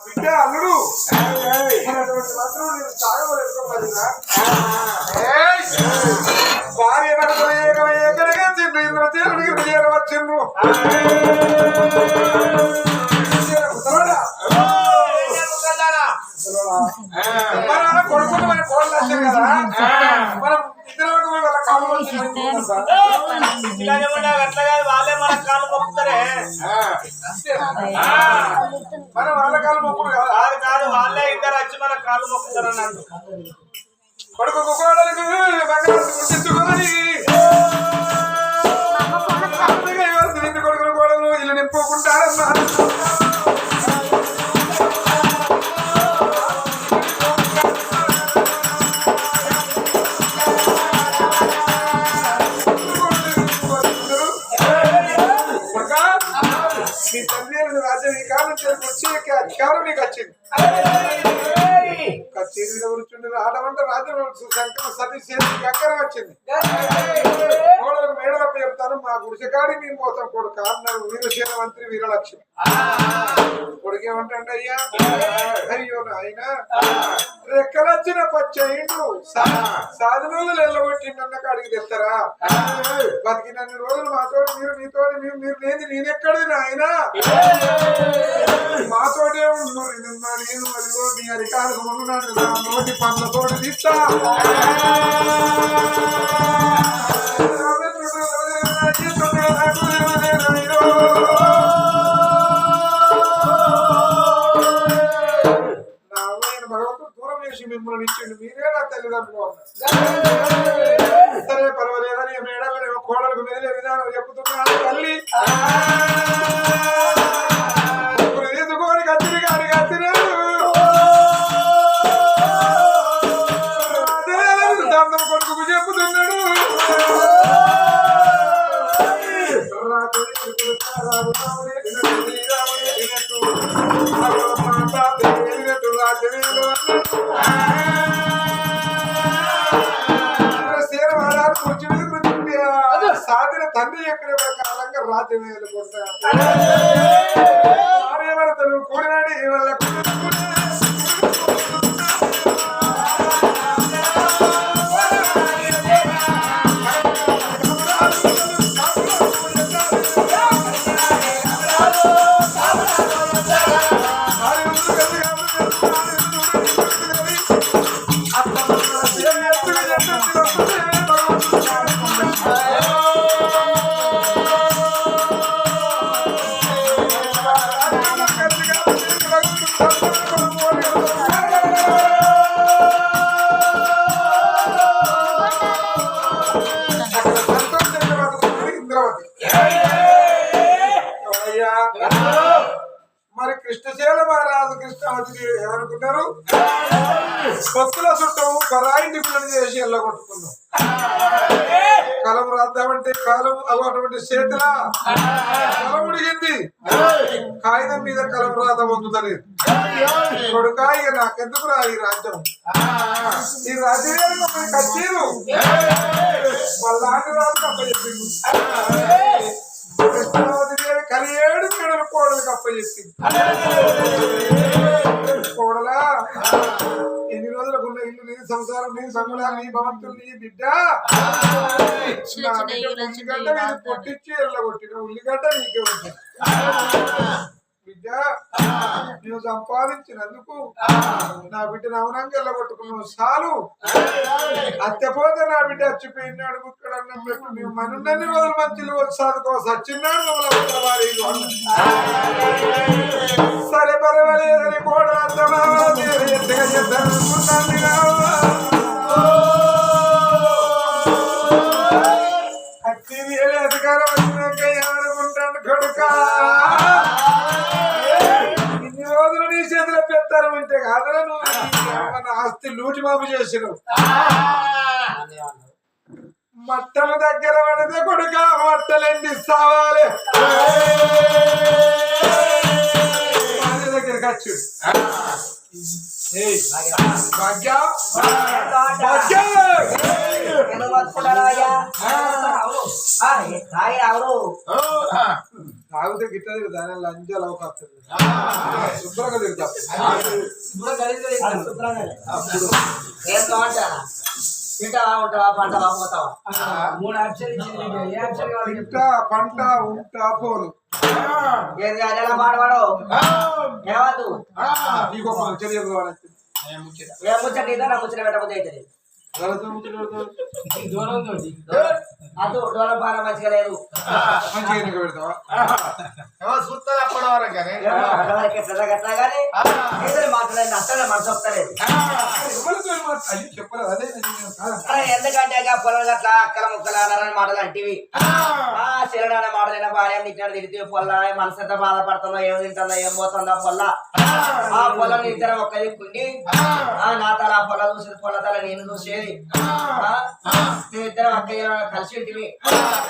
బిడ్డ అల్లుడు. భార్య చిండ్రు ఇంద్ర చేరుడికి విజయవచ్చిండ్రు మన కొడుకులు మన కోళ్ళు వచ్చారు కదా? మనం వాళ్ళ కాలు ఇలాగే కాదు వాళ్ళే మన కాలు మొక్కుతారే మన వాళ్ళ కాలు మొక్కుడు కదా కాదు కాదు వాళ్ళే ఇద్దరు వచ్చి మన కాలు మొక్కుతారు అన్నట్టు కొడుకు కోడలకు బంగారం గుర్తించుకొని ఇంటి కొడుకులు కోడలు ఇల్లు నింపుకుంటారమ్మా. అన్నారు వీరసేన మంత్రి వీరలక్ష్మి కొడుకు ఏమంటే అయ్యా అయ్యో నాయన రెక్కలొచ్చిన పచ్చయిండు సాధనలు ఎల్లగొట్టిండన్న కాడికి తెస్తారా బతికినన్ని రోజులు మాతోటి మీరు మీతోటి మీరు మీరు లేని నేనెక్కడిది నాయన మాతోటే ఉన్నారు నేను అదిగో నీ అధికారులు ఉన్నాను నా నోటి పనులతోటి తీస్తా నా మిమ్మల్ని ఇచ్చిండు మీరే నా తల్లిదండ్రులు అన్నారు సరే పర్వాలేదని మేడం కోడలకు మెదిలే విధానం చెప్తున్నాను తల్లి. ఇప్పుడు తీసుకొని కత్తిరి గారి కత్తిరాడు కొడుకు చెప్పుతున్నాడు సాధిన తండ్రి చెప్పిన ప్రకారంగా రాజ్యం భార్యాభర్తలు కూడినాడు వాళ్ళ ఇంద్రవతి అటువంటి చేతుల? కాగితం మీద కలం రాత పొందుతుంది కొడుక ఇక నాకెందుకు రా ఈ రాజ్యం? ఈ రాజ్యం కచ్చీరు. మళ్ళాంటి రాజు అప్పచెప్పింది కలియేడు మేడలు కోడలకు అప్పచెప్పింది కోడలా? ఎన్ని రోజులకు ఉన్న ఇల్లు నీ సంసారం నీ సంగులా నీ భవంతులు నీ బిడ్డ ఉల్లిగడ్డ మీద కొట్టించి ఎల్లగొట్టిన ఉల్లిగడ్డ నీకే ఉంటుంది. బిడ్డ. నువ్వు సంపాదించినందుకు నా బిడ్డ నవనంగా వెళ్ళగొట్టుకున్నావు చాలు. అత్తపోతే నా బిడ్డ చచ్చిపోయినాడు. ఇక్కడ మేము పెట్టు మనున్నన్ని రోజులు మంచి వచ్చి చదువుకో సచ్చిన్నాడు మమ్మల్ని వారి లూటి మాపు చేసినావు మట్టల దగ్గర పడితే కొడుక మట్టలెండి సావాలి. భాగ్య భాగ్య ఎవరు? తాగితే గిట్ట తిరుగుతా లంచాలు అవకాశం శుభ్రంగా తిరుగుతా. పంట ఉంటా పోను. నీకు ఏ ముచ్చట? ఇదో ముచ్చట పెట్టకపోతే అవుతుంది. ముచ్చట పెడతావు. దూరం తోటి మంచిగా లేదు మంచిగా పెడతావా అప్పటి వరకు కానీ ఎట్లా కానీ మాట్లాడండి అసలు మనసు వస్తలేదు ఎందుకంటే పొలం గట్ల అక్కల ముక్కల అన్నారని మాటలు అంటివి ఆ మాటలైనా భార్య తిట్టాడు తిరిగి పొల్ల మనసు ఎంత బాధపడుతుందో ఏం తింటుందో ఏం పోతుందో పొల్ల ఆ పొలం ఇద్దరం ఒక్కది కుండి ఆ నా తల ఆ పొల చూసేది పొల తల నేను చూసేది.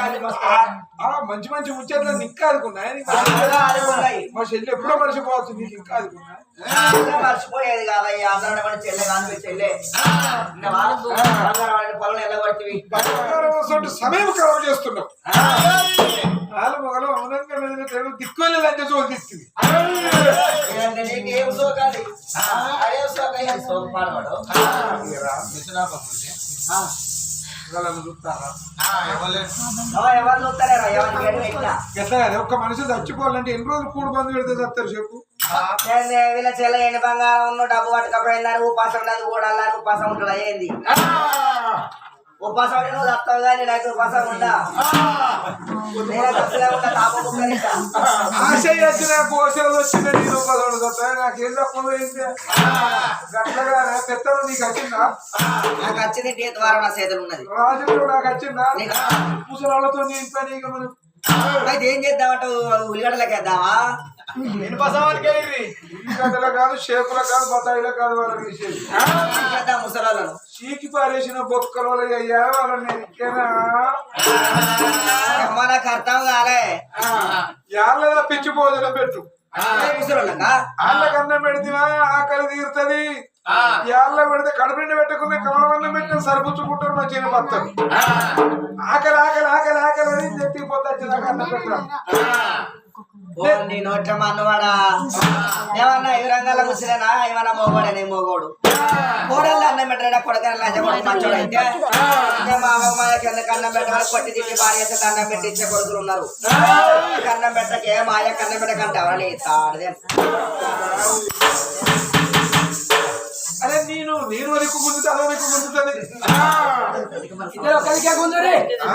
కలిసి మంచి మంచి ముచ్చట్లు ఇంకా అనుకున్నాయి. మా చెల్లి ఎప్పుడో మర్చిపోవచ్చు నీకు ఇంకా అనుకున్నా మర్చిపోయేది కాదయ్యా. అందరం మన చెల్లె కాదు మీ చెల్లె. వాళ్ళు బంగారం బంగారం వస్తుంటే సమయం ఖరాబ్ చేస్తున్నావు నాలుగు మొగలు అవునంగా దిక్కువెళ్ళి లంచ ఏంటి నీకు సోకాలి అదే ఒక్క మనిషి చచ్చిపోవాలంటే ఎన్ని రోజులు కూడు బంధు పెడితే చస్తారు చెప్పు? ఏంది వీళ్ళ చెల్లె ఎండి బంగారం ఉన్న డబ్బు పట్టుకపోయిందని ఉపాసం ఉన్నది కూడా ఉపాసం ఉంటుంది అయ్యింది ఉపాసం ఉంటే నువ్వు తప్పవు కానీ నాకు ఉపాసం ఉందా? ఆశ వచ్చిన కోసలు వచ్చిన నేను పదవుడు చస్తా నాకేం తప్పదు ఏంటి? గట్లగా పెత్తనం నీకు వచ్చిందా? నాకు వచ్చింది టీ ద్వారా నా చేతులు ఉన్నది. రాజులు నాకు వచ్చిందా? నీకు- ముసలాళ్ళతో నేను పని ఇక మనం అయితే ఏం చేద్దామంటావు? ఉల్లిగడ్డలకి వేద్దామా ఇనుపసవానికి వెళ్ళి గంటల కాదు షేపుల కాదు బతాయిల కాదు వాళ్ళని తీసేది. ముసలాళ్ళను. చీకి పారేసిన బొక్కలు అయ్యా వాళ్ళని ఇంకేనా? అమ్మ నాకు అర్థం కాలే. యాళ్ళ పిచ్చి భోజనం పెట్టు. ముసలోళ్ళకా? వాళ్ళకన్నం పెడితేవా ఆకలి తీరుతుంది? యాళ్ళ పెడితే కడుపు నిండి పెట్టుకున్న కమలవన్నం పెట్టిన సరిపుచ్చుకుంటారు మా చిన్న భక్తులు. ఆకలి ఆకలి ఆకలి ఆకలి అని ఎత్తిపోతే వచ్చేదాకా అన్నం పెట్టరా? ఓ నీ నోట్ల మన్నవాడా ఏమన్నా ఈ రంగాల ముసిరేనా ఏమన్నా మోగోడే? నేను మోగోడు. కోడళ్ళు అన్నం పెట్టడా కొడకని మంచోడు అయితే. మా కింద కన్నం పెట్టాలి? కొట్టి తిట్టి భార్య చేత అన్నం పెట్టి ఇచ్చే కొడుకులు ఉన్నారు. కన్నం పెట్టకే మాయ కన్నం పెట్టకంటే ఎవరని తాడదే నేను నేను వరకు గుంజుతా అదే వరకు గుంజుతుంది ఇద్దరు ఒక్కరికే గుంజురి ఆ,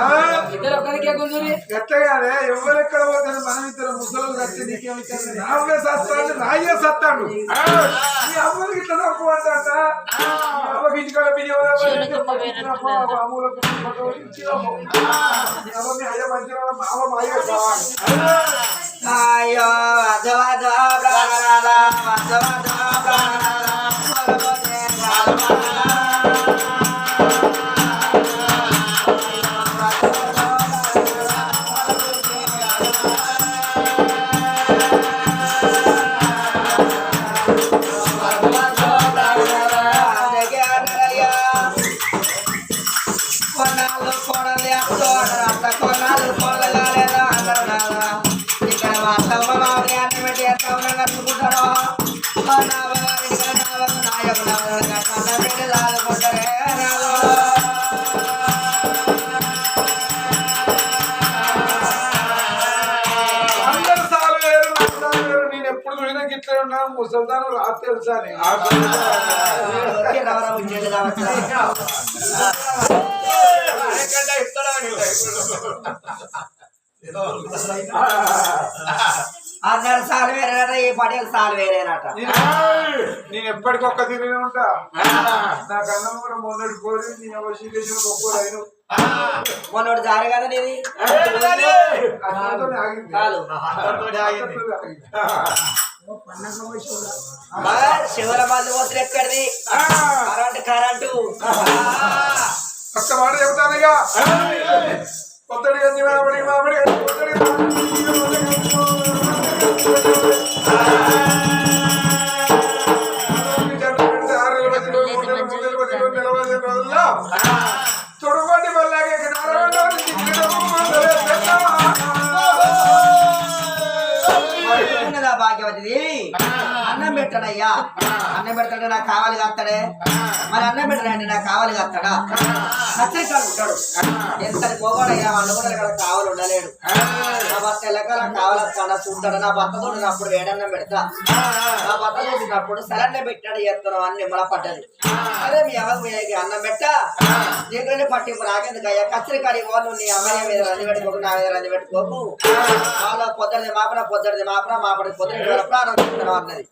ఇద్దరు ఒక్కరికే గుంజురి ఎట్టగానే ఎవరెక్కడ పోతే మనం ఇద్దరు ముసలు కట్టి నీకేమిచ్చాను నావే సత్తాడు నాయే సత్తాడు నీ అమ్మకి ఇట్లా తప్పు అంట అమ్మకి ఇంటికాడ అయ్యో అధవాద ప్రాణనాథ అధవాద ప్రాణనాథ Yeah. ఎందుకంటే ఇస్తాడా అందరు సాలు వేరేనట ఈ పటేలు సాలు వేరేనట. నేను ఎప్పటికొక్క తిరిగి ఉంటా. నాకు అన్నం కూడా మొన్నటి కోరి నేను అవసరం గొప్ప అయిన మొన్నటి జారి కదా నీది? ఆగింది. శివల మంది పోతులు ఎక్కడిది కరెంటు కరెంటు ఒక్క మాట చెబుతాను ఇక కొత్తడి గంజి మామిడి మామిడి కొత్తడి తొడగొండి భాగ్యవతిది పెట్టానయ్యా అన్నం పెడతాడే నాకు కావాలి కాస్తాడే? మరి అన్నం పెట్టడండి నాకు కావాలి కాస్తాడా? నచ్చరికాడు ఉంటాడు. ఎంత పోవాడయ్యా వాళ్ళు కూడా ఇక్కడ కావాలి ఉండలేడు. నా భర్త ఎలాగ నాకు కావాలస్తాడా చూస్తాడు నా భర్త చూడినప్పుడు వేడన్నం పెడతా. నా భర్త చూసినప్పుడు సలన్న పెట్టాడు చేస్తున్నాం అని నిమ్మల పడ్డది అదే మీ అమ్మ మీ అన్నం పెట్ట? నీకు పట్టింపు నాకెందుకు అయ్యా? కచ్చరికాడి వాళ్ళు నీ అమ్మాయి మీద రంది పెట్టుకోకు నా మీద రంది పెట్టుకోకు. వాళ్ళ పొద్దున్నది మాపన పొద్దున్నది మాపన మాపడి పొద్దున తీసుకున్నాం అన్నది.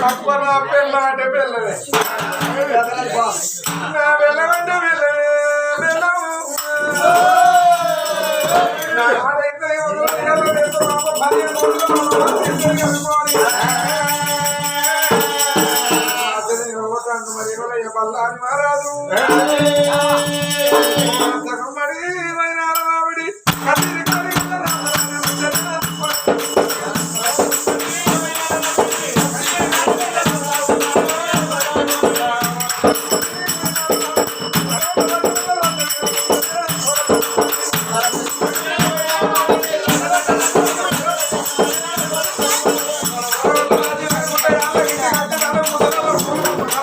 తక్కువ నా పిల్ల అంటే పిల్లవే నా పిల్లవంటే పిల్లవే పిల్లవు. నా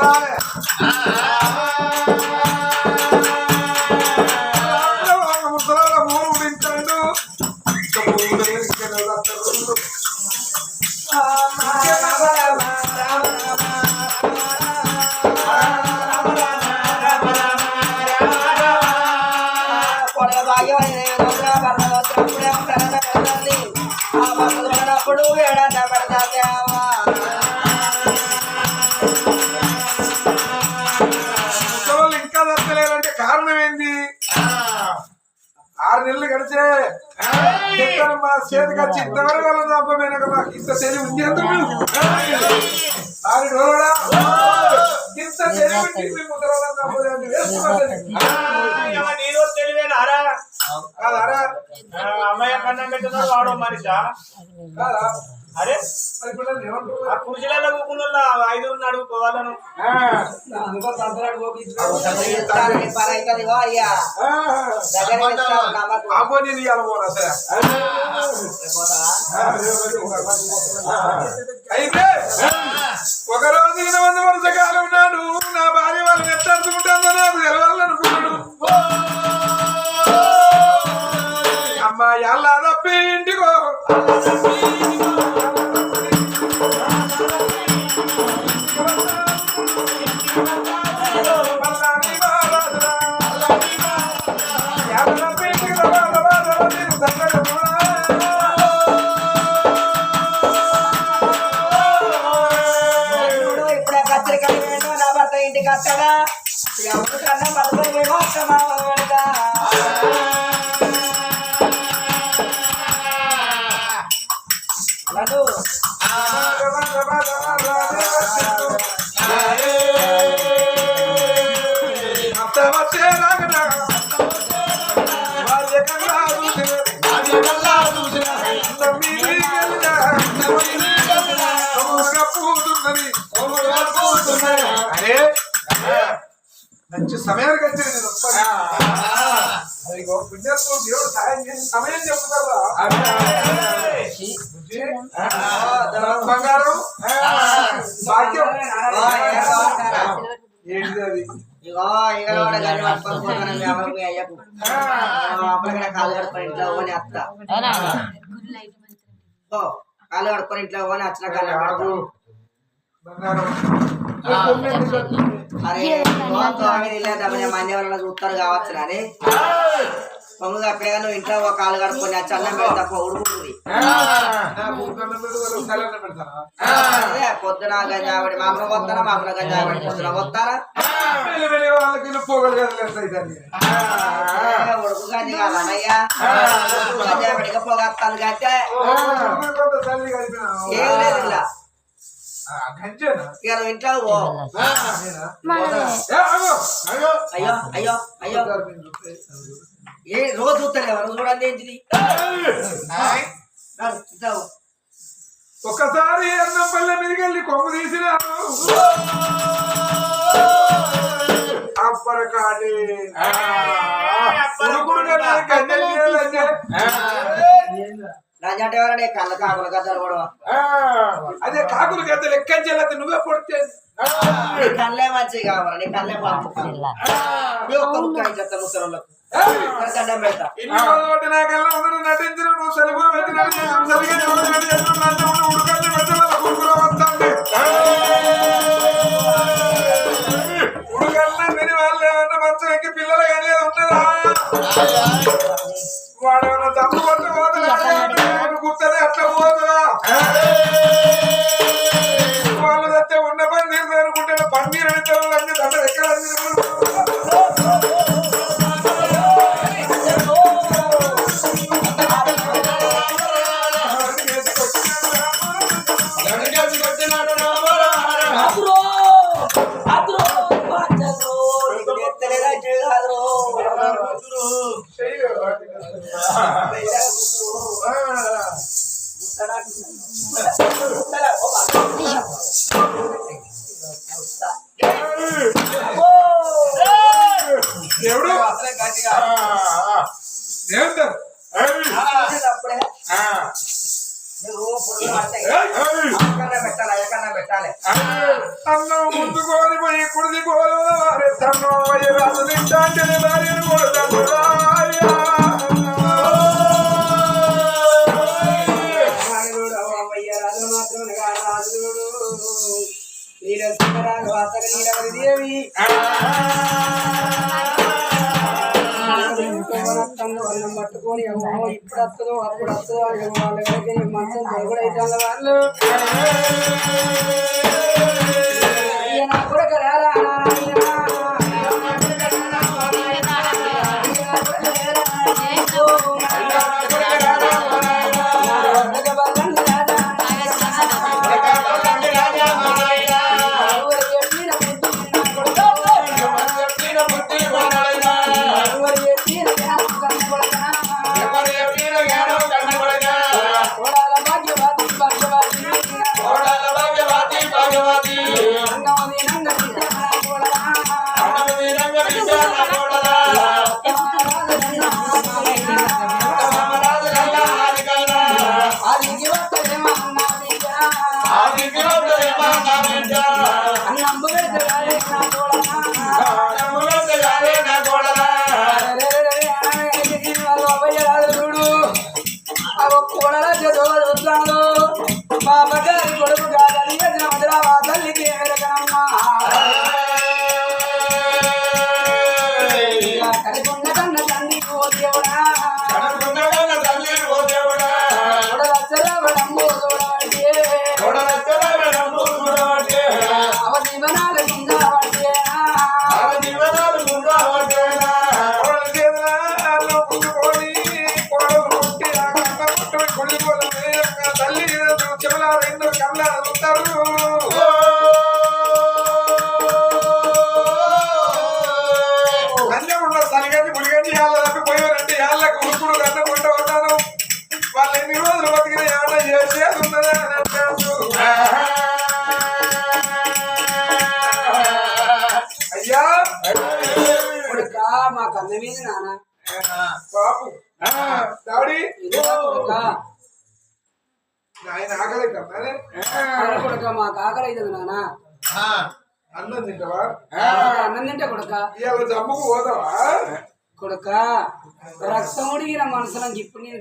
போராட ఇంతవరకు వాళ్ళ తప్పమైన మాకు ఇంత తెలివి ఉంది. ఎందుకు ఆరు రోజులా? ఇంత తెలివి తెలివేనారా కాదారా అమ్మాయి కన్నం పెట్టినాడు వాడో మనిషా? కాదా? అరే ఆ కుర్చీలలో కూకున్న ఐదుగురు అడుగు వాళ్ళను అందుకో తంత్రాడు పోకి ఇచ్చుకో. ఇస్తానని పని అవుతుందిగో అయ్యా. దగ్గరికి ఇస్తాను నమ్మకం. అబ్బో నేను ఇవాళ పోనా సార్ పోతావా? అయితే ఒక రోజు ఈయన వంద వరుస కాలం ఉన్నాడు నా భార్య వాళ్ళని ఎట్టాడుకుంటుందో నాకు తెలవాలనుకున్నాడు అమ్మా ఎలా తప్పి ఇంటికో మంచి సమయానికి ఒక్కడే. అదిగో పుణ్యత్వం దేవుడు సాయం చేసి సమయం చెప్తారా బంగారం భాగ్యం? ఏంటిది అది ఇగో ఇగో వాడు గడ్డి పట్టుకొని పోతాను మీ అమ్మకు, మీ అయ్యకు అప్పటికైనా కాలు కడుకొని ఇంట్లో పోని అత్త. ఓ కాలు కడుకొని ఇంట్లో పోని వచ్చిన కాళ్ళు అరే మంది వల్ల చూస్తారు కావచ్చు అని. పొంగు అక్కడే నువ్వు ఇంట్లో ఒక కాలు కడుక్కొని వచ్చి అన్నం పెడతా ఉడుకుంటుంది పొద్దున గంజాబడి గంజాబడి పొద్దున వీళ్ళు వీళ్ళు వాళ్ళకి వీళ్ళు పోగలు కదా లేస్తాయి దాన్ని. ఉడుకు గంజి కాదన్నయ్యా గంజాబడిగా పొగస్తాను. ఏం లేదు ఇలా? ఇక నువ్వు ఇంట్లో. అయ్యో అయ్యో అయ్యో. ఏ రోజు చూస్తాను నువ్వు చూడండి ఏంటిది. ఒక్కసారి అన్నం పల్లె మీదకి వెళ్ళి కొమ్ము లంజంటే ఎవరండి? కళ్ళ కాకుల గద్దలు కూడా అదే కాకులు గద్ద లెక్క చెల్లత నువ్వే పొడితే. కళ్ళే మంచిగా కావాలి? కళ్ళే బాబు నీ ఒక్క ముక్క ఇచ్చేస్తా ముసలోళ్ళకు. నటించిన నువ్వు సరిగా ఉడకల్ని పెట్టి వాళ్ళ కురుకులో వస్తుంది ఉడకల్ని తిని వాళ్ళు ఏమన్నా మంచం ఎక్కి పిల్లలు కానీ ఉన్నదా వాడు ఏమన్నా తప్పు పట్టు కూర్చొని అట్లా పోతున్నా అన్నం ముందు కోరి పోయి కుడిది కోరే రాజు తింటాంటే భార్యను నీల సుందరాలు అతగ నీలవరి దేవి వనత్తంలో అన్నం పట్టుకొని అమ్మో ఇప్పుడు వస్తుందో అప్పుడు వస్తుందో అని వాళ్ళ మంచం దొరకడైతే వాళ్ళు కూడా కొడుకు రారా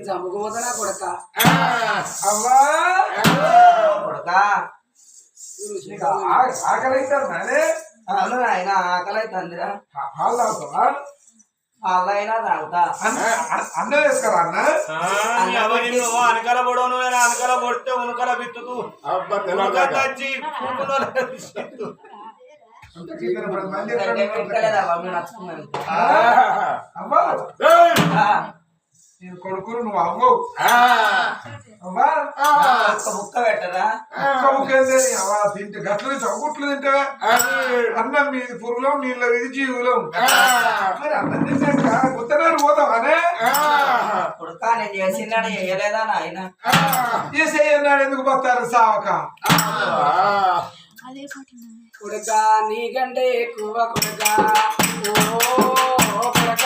చంపుకుపోతానా కొడుక? అవ్వా? కొడుకా. ఆకలి అవుతారు నానే అవును ఆయన ఆకలి అవుతుందిరా పాలు తాగుతావా? వాళ్ళైనా తాగుతా. అన్న వేసుకురా అన్న? అనకల పొడవను అనకల పొడితే ఉనకల బిత్తుతూ తచ్చి నచ్చుకున్నాను నేను కొడుకును నువ్వు అవ్వవు. అవ్వా? ఒక్క ముక్క పెట్టరా? ఒక్క ముక్కేంది అవ్వా తింటే గట్లు చౌగుట్లు తింటావా? అన్నం మీది పురుగులం నీళ్ళ ఇది జీవులం మరి అన్నం తింటాక ఉత్తరాలు పోతావానే? కొడుకా నేను చేసినాడు చేయలేదా నాయన? చేసే అన్నాడు ఎందుకు పోతారు సావక? కొడుక నీకంటే ఎక్కువ కొడుక. ఓ కొడుక.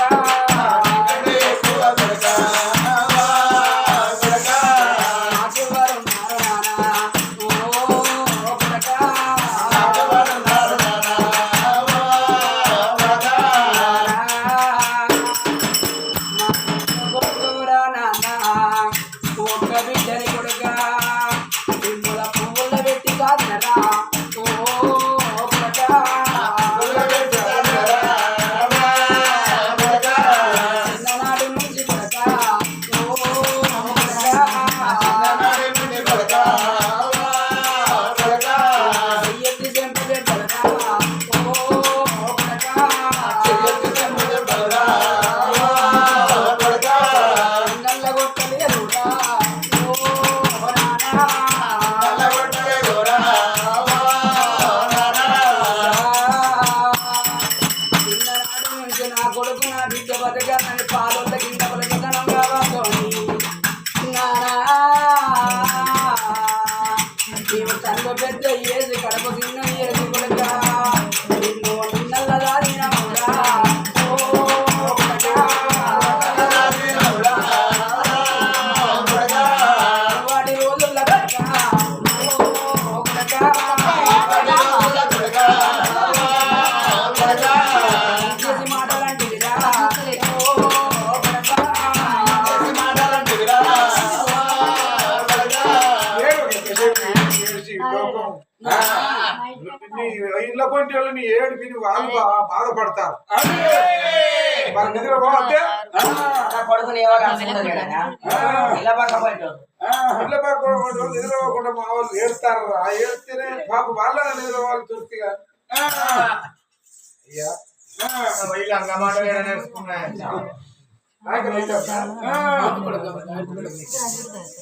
ఇళ్ళ పక్కన వాళ్ళు నిద్ర పోకుండా మా వాళ్ళు ఏడుతారు ఆ ఏడితేనే పాప వాళ్ళ నిద్ర వాళ్ళు దొరికి అయ్యా.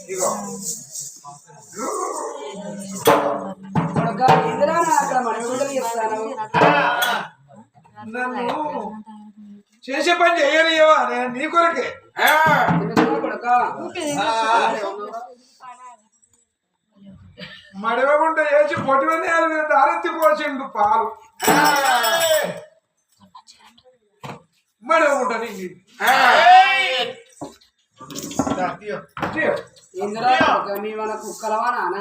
ఇగో. కొడుక ఇందిరా అక్కడ మణిగుండలు చేస్తాను నన్ను చేసే పని చేయనియవా నేను నీ కొరకే. మడవకుండా వేసి పొట్టివని దారెత్తి పోసిండు పాలు. మడవకుండా నీకు మీ మన కుక్కలవా నాన్న